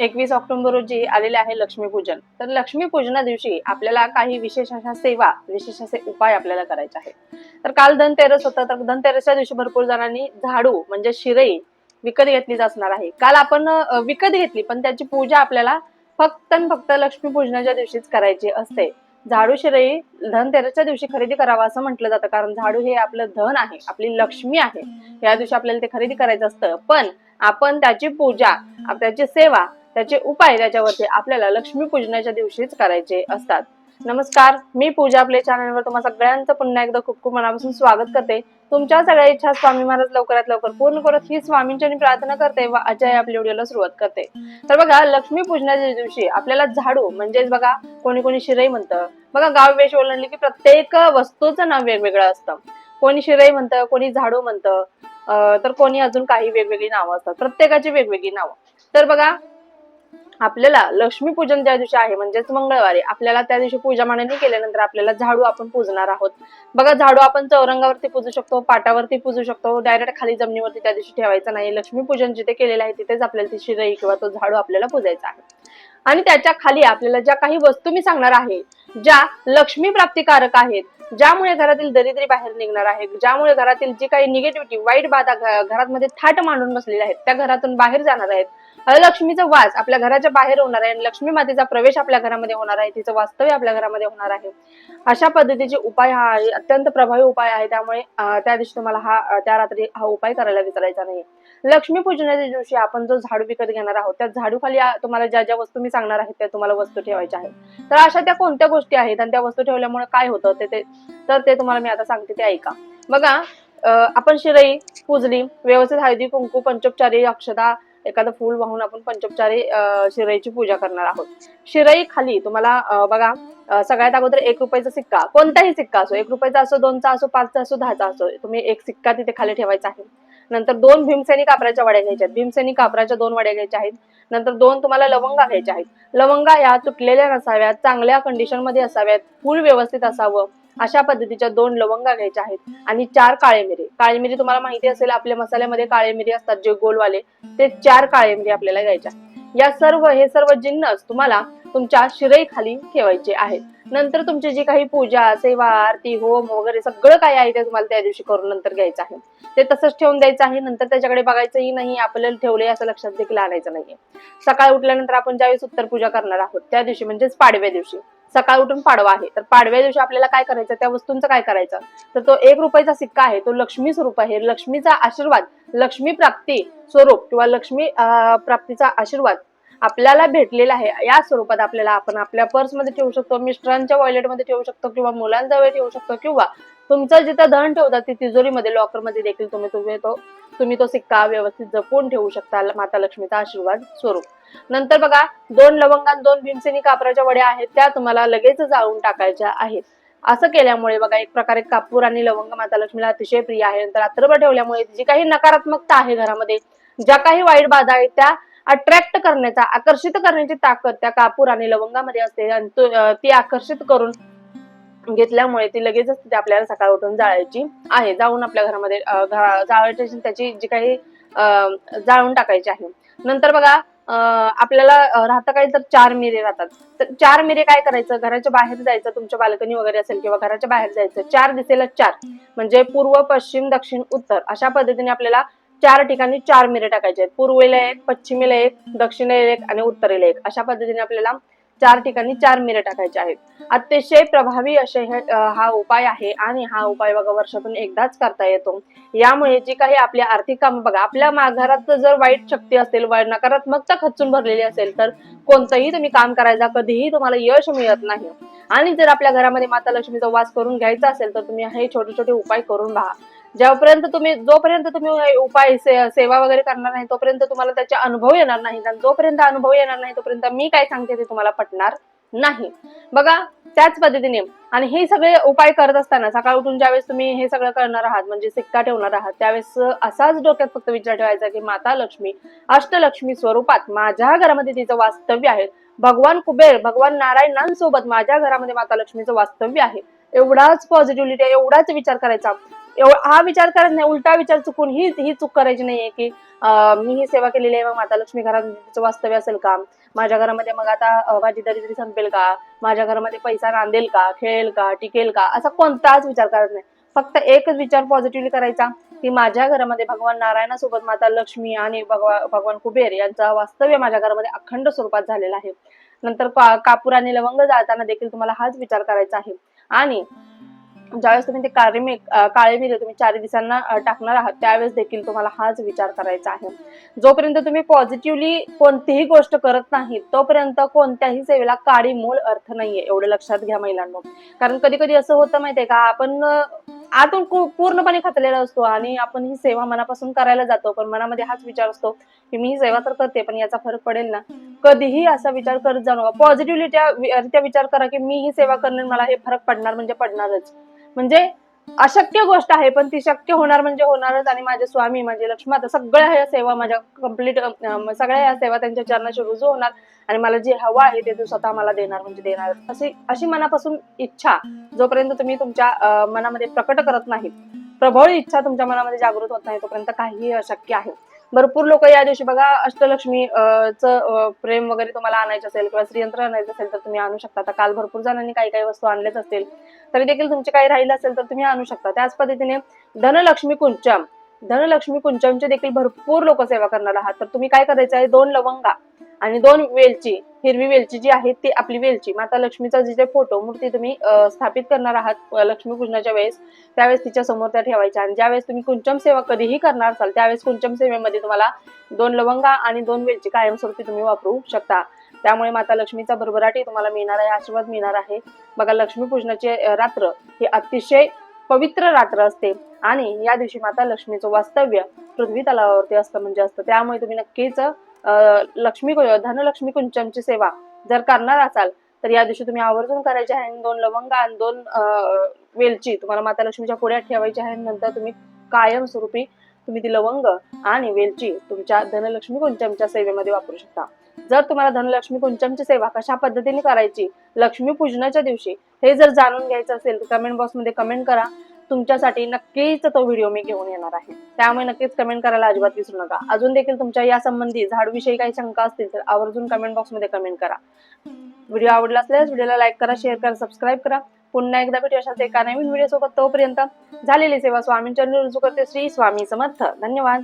एकवीस ऑक्टोबर रोजी आलेले आहे लक्ष्मीपूजन तर लक्ष्मीपूजना दिवशी आपल्याला काही विशेष अशा सेवा विशेष असे उपाय आपल्याला करायचे आहेत. तर काल धनतेरस होतं तर धनतेरसच्या दिवशी भरपूर जणांनी झाडू म्हणजे शिरई विकत घेतलीच असणार आहे. काल आपण विकत घेतली पण त्याची पूजा आपल्याला फक्त आणि फक्त लक्ष्मीपूजनाच्या दिवशीच करायची असते. झाडू शिरई धनतेरसच्या दिवशी खरेदी करावा असं म्हटलं जातं कारण झाडू हे आपलं धन आहे आपली लक्ष्मी आहे. या दिवशी आपल्याला ते खरेदी करायचं असतं. पण आपण त्याची पूजा त्याची सेवा त्याचे उपाय त्याच्यावरती आपल्याला लक्ष्मी पूजनाच्या दिवशीच करायचे असतात. नमस्कार मी पूजा आपल्या चॅनलवर तुम्हा सगळ्यांचं पुन्हा एकदा खूप खूप मनापासून स्वागत करते. तुमच्या सगळ्या इच्छा स्वामी महाराज लवकरात लवकर पूर्ण करत ही स्वामींची प्रार्थना करते व अजय आपल्या व्हिडिओला सुरुवात करते. तर बघा लक्ष्मी पूजनाच्या दिवशी आपल्याला झाडू म्हणजेच बघा कोणी कोणी शिरई म्हणतं. बघा गाव वेश ओलांडली की प्रत्येक वस्तूचं नाव वेगवेगळं असतं. कोणी शिरई म्हणतं कोणी झाडू म्हणतं तर कोणी अजून काही वेगवेगळी नावं असतात. प्रत्येकाची वेगवेगळी नावं. तर बघा आपल्याला लक्ष्मीपूजन ज्या दिवशी आहे म्हणजेच मंगळवारी आपल्याला त्या दिवशी पूजा मांडणी केल्यानंतर आपल्याला झाडू आपण पूजणार आहोत. बघा झाडू आपण चौरंगावरती पूजू शकतो पाटावरती पूजू शकतो डायरेक्ट खाली जमिनीवरती त्या दिवशी ठेवायचं नाही. लक्ष्मीपूजन जिथे केलेलं आहे तिथेच आपल्याला ती शिरई किंवा तो झाडू आपल्याला पूजायचा आहे. आणि त्याच्याखाली आपल्याला ज्या काही वस्तू मी सांगणार आहे ज्या लक्ष्मी प्राप्तिकारक आहेत ज्यामुळे घरातील दरिद्री बाहेर निघणार आहे ज्यामुळे घरातील जी काही निगेटिव्हिटी वाईट बाधा घरामध्ये थाट मांडून बसलेल्या आहेत त्या घरातून बाहेर जाणार आहेत. लक्ष्मीचा वास आपल्या घराच्या बाहेर होणार आहे आणि लक्ष्मी मातेचा प्रवेश आपल्या घरामध्ये होणार आहे तिचं वास्तव्य आपल्या घरामध्ये होणार आहे. अशा पद्धतीचे उपाय हा आहे अत्यंत प्रभावी उपाय आहे त्यामुळे त्या दिवशी तुम्हाला हा त्या रात्री हा उपाय करायला विचारायचा नाही लक्ष्मी पूजनाच्या दिवशी आपण जो झाडू विकत घेणार आहोत त्या झाडू खाली तुम्हाला ज्या ज्या वस्तू मी सांगणार आहेत त्या तुम्हाला वस्तू ठेवायच्या आहेत. तर अशा त्या कोणत्या गोष्टी आहेत आणि त्या वस्तू ठेवल्यामुळे काय होतं? ते तर ते तुम्हाला मी आता सांगते ते ऐका. बघा आपण शिरई पूजली व्यवस्थित हळदी कुंकू पंचोपचारी अक्षता एखादं फूल वाहून आपण पंचोपचारी शिरईची पूजा करणार आहोत. शिरई खाली तुम्हाला बघा सगळ्यात अगोदर एक रुपयाचा सिक्का कोणताही सिक्का असो एक रुपयाचा असो दोनचा असो पाचचा असो दहाचा असो तुम्ही एक सिक्का तिथे खाली ठेवायचा आहे. नंतर दोन भीमसेनी कापराच्या वड्या घ्यायच्या आहेत. भीमसेनी कापराच्या दोन वड्या घ्यायच्या आहेत. नंतर दोन तुम्हाला लवंगा घ्यायच्या आहेत. लवंगा या तुटलेल्या नसाव्यात चांगल्या कंडिशनमध्ये असाव्यात फूल व्यवस्थित असावं. अशा पद्धतीच्या दोन लवंगा घ्यायच्या आहेत. आणि चार काळे मिरे. काळे मिरी तुम्हाला माहिती असेल आपल्या मसाल्यामध्ये काळे मिरी असतात जे गोलवाले ते चार काळे मिरी आपल्याला घ्यायच्या या सर्व हे सर्व जिन्नस तुम्हाला तुमच्या शिरईखाली ठेवायचे आहेत. नंतर तुमची जी काही पूजा सेवा आरती होम वगैरे सगळं काय आहे ते तुम्हाला त्या दिवशी करून नंतर घ्यायचं आहे. ते तसंच ठेवून द्यायचं आहे. नंतर त्याच्याकडे बघायचंही नाही. आपल्याला ठेवले असं लक्षात देखील आणायचं नाहीये. सकाळी उठल्यानंतर आपण ज्यावेळेस उत्तर पूजा करणार आहोत त्या दिवशी म्हणजेच पाडव्या दिवशी. सकाळ उठून पाडवा आहे. तर पाडव्या दिवशी आपल्याला काय करायचं? त्या वस्तूंचं काय करायचं? तर तो एक रुपयाचा सिक्का आहे. तो लक्ष्मी स्वरूप आहे. लक्ष्मीचा आशीर्वाद लक्ष्मी प्राप्ती स्वरूप किंवा लक्ष्मी अं, प्राप्तीचा आशीर्वाद आपल्याला भेटलेला आहे. या स्वरूपात आपल्याला आपण आपल्या पर्समध्ये ठेवू शकतो मिस्टरांच्या वॉयलेटमध्ये ठेवू शकतो किंवा मुलांजवळ ठेवू शकतो किंवा तुमचं जिथं धन ठेवतात ती तिजोरीमध्ये लॉकरमध्ये देखील तुम्ही तुम्ही तो तुम्ही तो सिक्का व्यवस्थित जपून ठेवू शकता माता लक्ष्मीचा आशीर्वाद स्वरूप. नंतर बघा दोन लवंगात दोन भीमसेनी कापराच्या वड्या आहेत त्या तुम्हाला लगेच जाळून टाकायच्या आहेत. असं केल्यामुळे बघा एक प्रकारे कापूर आणि लवंग माता लक्ष्मीला अतिशय प्रिय आहे. नंतर रात्रभर ठेवल्यामुळे जी काही नकारात्मकता आहे घरामध्ये. ज्या काही वाईट बाधा आहेत त्या अट्रॅक्ट करण्याचा आकर्षित करण्याची ताकद त्या कापूर आणि लवंगामध्ये असते. आणि ती आकर्षित करून घेतल्यामुळे ती लगेचच ती आपल्याला सकाळ उठून जाळायची आहे. जाऊन आपल्या घरामध्ये जाळायची त्याची जी काही अं, जाळून टाकायची आहे. नंतर बघा अं, आपल्याला राहता राहतं काही तर चार मिरे राहतात. तर चार मिरे काय करायचं? घराच्या बाहेर जायचं तुमच्या बाल्कनी वगैरे असेल किंवा घराच्या बाहेर जायचं चार दिसेला चार. म्हणजे पूर्व पश्चिम दक्षिण उत्तर अशा पद्धतीने आपल्याला चार ठिकाणी चार मिरे टाकायचे आहेत. पूर्वेला एक पश्चिमेला एक दक्षिणेला एक आणि उत्तरेला एक. अशा पद्धतीने आपल्याला चार ठिकाणी चार मिरे टाकायचे आहेत. अतिशय प्रभावी असे हे हा उपाय आहे आणि हा उपाय बघा वर्षातून एकदाच करता येतो. यामुळे जी काही आपली आर्थिक कामं बघा आपल्या मा- घरात जर वाईट शक्ती असेल नकारात्मकता खचून भरलेली असेल तर कोणतंही तुम्ही काम करायचा कधीही तुम्हाला यश मिळत नाही. आणि जर आपल्या घरामध्ये माता लक्ष्मीचा वास करून घ्यायचा असेल तर तुम्ही हे छोटे छोटे उपाय करून पहा ज्यापर्यंत तुम्ही जोपर्यंत तुम्ही उपाय से- सेवा वगैरे करणार नाही तोपर्यंत तुम्हाला त्याचे अनुभव येणार नाही आणि जोपर्यंत अनुभव येणार नाही तोपर्यंत मी काय सांगते ते तुम्हाला पटणार नाही. बघा त्याच पद्धतीने आणि हे सगळे उपाय करत असताना सकाळ उठून ज्यावेळेस तुम्ही हे सगळं करणार आहात म्हणजे सिक्का ठेवणार आहात त्यावेळेस असाच डोक्यात फक्त विचार ठेवायचा की माता लक्ष्मी अष्टलक्ष्मी स्वरूपात माझ्या घरामध्ये तिचं वास्तव्य आहे. भगवान कुबेर भगवान नारायणांसोबत माझ्या घरामध्ये माता लक्ष्मीचं वास्तव्य आहे. एवढाच पॉझिटिव्हिटी एवढाच विचार करायचा. हा विचार करत नाही उलटा विचार चुकून ही ही चूक करायची नाहीये की मी ही सेवा केलेली आहे मग माता लक्ष्मी घरात वास्तव्य असेल का? माझ्या घरामध्ये मग आता माझी दरिद्री संपेल का? माझ्या घरामध्ये पैसा नांदेल का? खेळेल का? टिकेल का? असा कोणताच विचार करत नाही. फक्त एकच विचार पॉझिटिव्हली करायचा की माझ्या घरामध्ये भगवान नारायणासोबत माता लक्ष्मी आणि भगवा- भगवान कुबेर यांचा वास्तव्य माझ्या घरामध्ये अखंड स्वरूपात झालेला आहे. नंतर का- कापूर आणि लवंग जाळताना देखील तुम्हाला हाच विचार करायचा आहे. आणि ज्यावेळेस तुम्ही ते काळे मी काळे मिरे तुम्ही चार दिवसांना टाकणार आहात त्यावेळेस देखील तुम्हाला हाच विचार करायचा आहे. जोपर्यंत तुम्ही पॉझिटिव्हली कोणतीही गोष्ट करत नाही तोपर्यंत कोणत्याही सेवेला काळी मूळ अर्थ नाहीये एवढं लक्षात घ्या महिलांनो. कारण कधी कधी असं होतं माहितीये का आपण आतून पूर्णपणे खचलेला असतो आणि आपण ही सेवा मनापासून करायला जातो पण मनामध्ये हाच विचार असतो की मी ही सेवा तर करते पण याचा फरक पडेल ना? कधीही असा विचार करत जाऊ नका पॉझिटिव्हली त्या विचार करा की मी ही सेवा करणार मला हे फरक पडणार म्हणजे पडणारच. म्हणजे अशक्य गोष्ट आहे पण ती शक्य होणार म्हणजे होणारच. आणि माझे स्वामी माझे लक्ष्मी आता सगळ्या ह्या सेवा माझ्या कंप्लीट सगळ्या ह्या सेवा त्यांच्या चरणाशी रुजू होणार. आणि मला जे हवं आहे ते तू स्वतः मला देणार म्हणजे देणार. अशी अशी मनापासून इच्छा जोपर्यंत तुम्ही तुमच्या मनामध्ये प्रकट करत नाही प्रबळ इच्छा तुमच्या मनामध्ये जागृत होत नाही तोपर्यंत काहीही अशक्य आहे. भरपूर लोक या दिवशी बघा अष्टलक्ष्मी च प्रेम वगैरे तुम्हाला आणायचं असेल किंवा श्रीयंत्र आणायचं असेल तर तुम्ही आणू शकता. आता काल भरपूर जणांनी काही काही वस्तू आणल्याच असतील. तरी देखील तुमचे काही राहिलं असेल तर तुम्ही आणू शकता. त्याच पद्धतीने धनलक्ष्मी कुंचम धनलक्ष्मी कुंचमचे देखील भरपूर लोक सेवा करणार आहात. तर तुम्ही काय करायचं आहे दोन लवंगा आणि दोन वेलची हिरवी वेलची जी आहे ती आपली वेलची. माता लक्ष्मीचा जिथे फोटो मूर्ती तुम्ही स्थापित करणार आहात लक्ष्मीपूजनाच्या वेळेस त्यावेळेस तिच्या समोर त्या ठेवायच्या. आणि ज्यावेळेस तुम्ही कुंचम सेवा कधीही करणार असाल त्यावेळेस कुंचम सेवेमध्ये तुम्हाला दोन लवंगा आणि दोन वेलची कायमस्वरूपी तुम्ही वापरू शकता. त्यामुळे माता लक्ष्मीचा भरभराटी तुम्हाला मिळणार आहे आशीर्वाद मिळणार आहे. बघा लक्ष्मीपूजनाची रात्र ही अतिशय पवित्र रात्र असते. आणि या दिवशी माता लक्ष्मीचं वास्तव्य पृथ्वी तलावावरती असतं म्हणजे असतं. त्यामुळे तुम्ही नक्कीच लक्ष्मी धनलक्ष्मी कुंचमची सेवा जर करणार असाल तर या दिवशी तुम्ही आवर्जून करायचे आहे आणि दोन लवंग आणि दोन वेलची. तुम्हाला माता लक्ष्मीच्या पुढ्यात ठेवायची आहे नंतर तुम्ही कायमस्वरूपी तुम्ही ती लवंग आणि वेलची तुमच्या धनलक्ष्मी कुंचमच्या सेवेमध्ये वापरू शकता. जर तुम्हाला धनलक्ष्मी कुंचमची सेवा कशा पद्धतीने करायची लक्ष्मी पूजनाच्या दिवशी हे जर जाणून घ्यायचं असेल तर कमेंट बॉक्समध्ये कमेंट करा. तुमच्यासाठी नक्कीच तो व्हिडिओ मी घेऊन येणार आहे. त्यामुळे नक्कीच कमेंट करायला अजिबात विसरू नका. अजून देखील तुमच्या या संबंधी झाडविषयी काही शंका असतील तर आवर्जून कमेंट बॉक्समध्ये कमेंट करा. व्हिडिओ आवडला असल्यास व्हिडिओला लाईक करा शेअर करा सबस्क्राईब करा. पुन्हा एकदा भेटू अशाच एका नवीन व्हिडिओ सोबत. तोपर्यंत झालेली सेवा स्वामींच्या रुजू करते श्री स्वामी समर्थ. धन्यवाद.